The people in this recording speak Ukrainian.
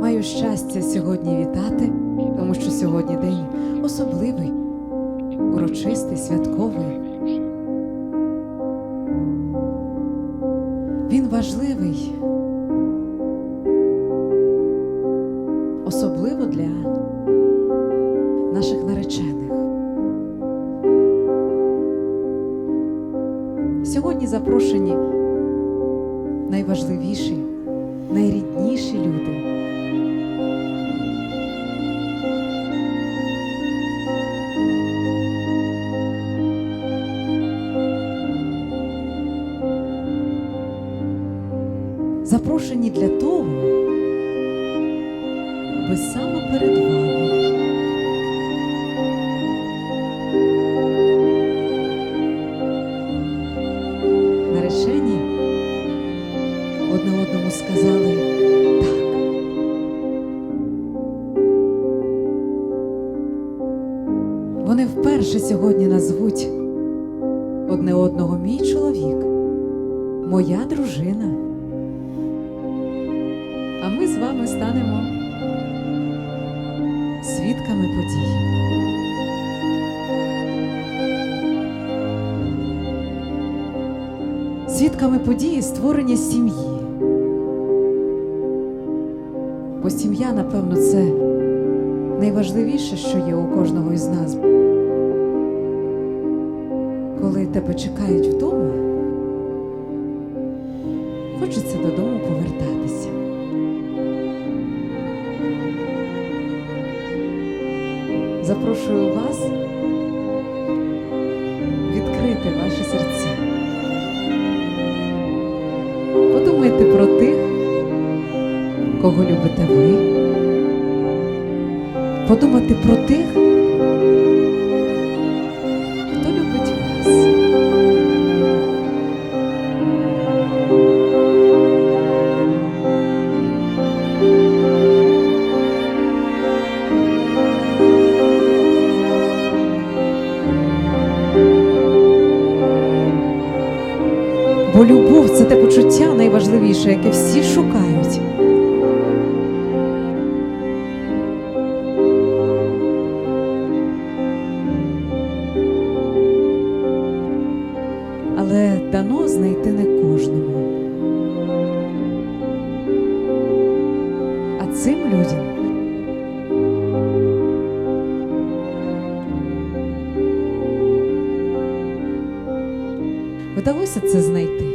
Маю щастя сьогодні вітати, тому що сьогодні день особливий, урочистий, святковий. Він важливий, особливо для наших наречених. Сьогодні запрошені найважливіші, найрідніші люди. Запрошені для того, аби саме перед вами одному сказали так. Вони вперше сьогодні назвуть одне одного мій чоловік, моя дружина. А ми з вами станемо свідками подій. Свідками події створення сім'ї. Бо сім'я, напевно, це найважливіше, що є у кожного із нас. Коли тебе чекають вдома, хочеться додому повертатися. Запрошую вас відкрити ваші серця. Подумайте про тих, кого любите ви. Подумати про тих, хто любить вас. Бо любов це те почуття найважливіше, яке всі шукають. Але дано знайти не кожному. А цим людям вдалося це знайти.